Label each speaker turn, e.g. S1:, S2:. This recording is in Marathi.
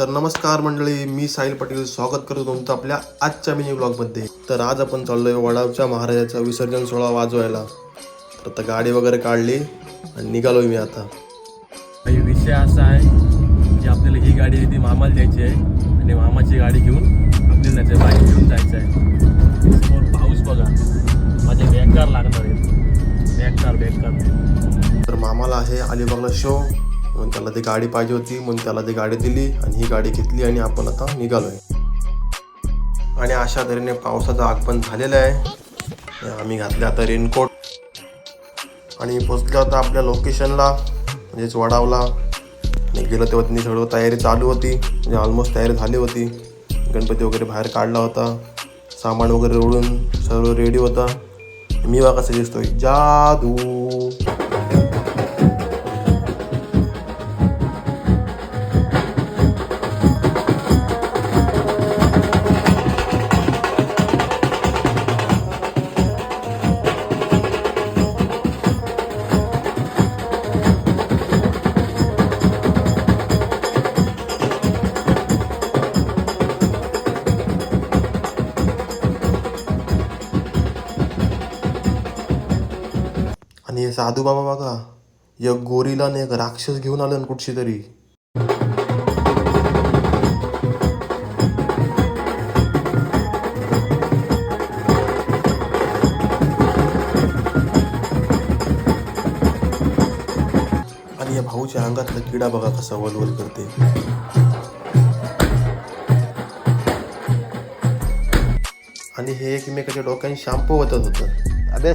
S1: तर नमस्कार मंडळी मी साहिल पाटील स्वागत करतो तुमचं आपल्या आजच्या मिनी ब्लॉगमध्ये तर आज आपण चाललोय वडावच्या महाराजाचा विसर्जन सोहळा वाजवायला. तर आता गाडी वगैरे काढली आणि निघालोय मी आता.
S2: काही विषय असा आहे की आपल्याला ही गाडी ती मामाला द्यायची आहे आणि मामाची गाडी घेऊन आपल्याला त्याच्या बाईक घेऊन जायचं आहे. समोर पाऊस बघा. माझे बेकार लागणार आहे. बेकार बेकार.
S1: तर मामाला आहे अलिबागला शो म्हणून त्याला ती गाडी पाहिजे होती म्हणून त्याला ती गाडी दिली आणि ही गाडी घेतली आणि आपण आता निघालोय. आणि अशा तऱ्हेने पावसाचं आगमन झालेलं आहे. आम्ही घातले आता रेनकोट. आणि पोचलो आता आपल्या लोकेशनला म्हणजेच वडावला. आणि गेलो तेव्हा त्यांनी सर्व तयारी चालू होती म्हणजे ऑलमोस्ट तयारी झाली होती. गणपती वगैरे बाहेर काढला होता. सामान वगैरे ओढून सर्व रेडी होता. मी बघा कसं दिसतोय जादू. आणि हे साधू बाबा बघा एक गोरीला आणि एक राक्षस घेऊन आलं कुठची तरी. आणि या भाऊच्या अंगातला किडा बघा कसा वलवल करते. आणि हे एकमेकाच्या डोक्याने शॅम्पू वतत होतं.
S3: अबे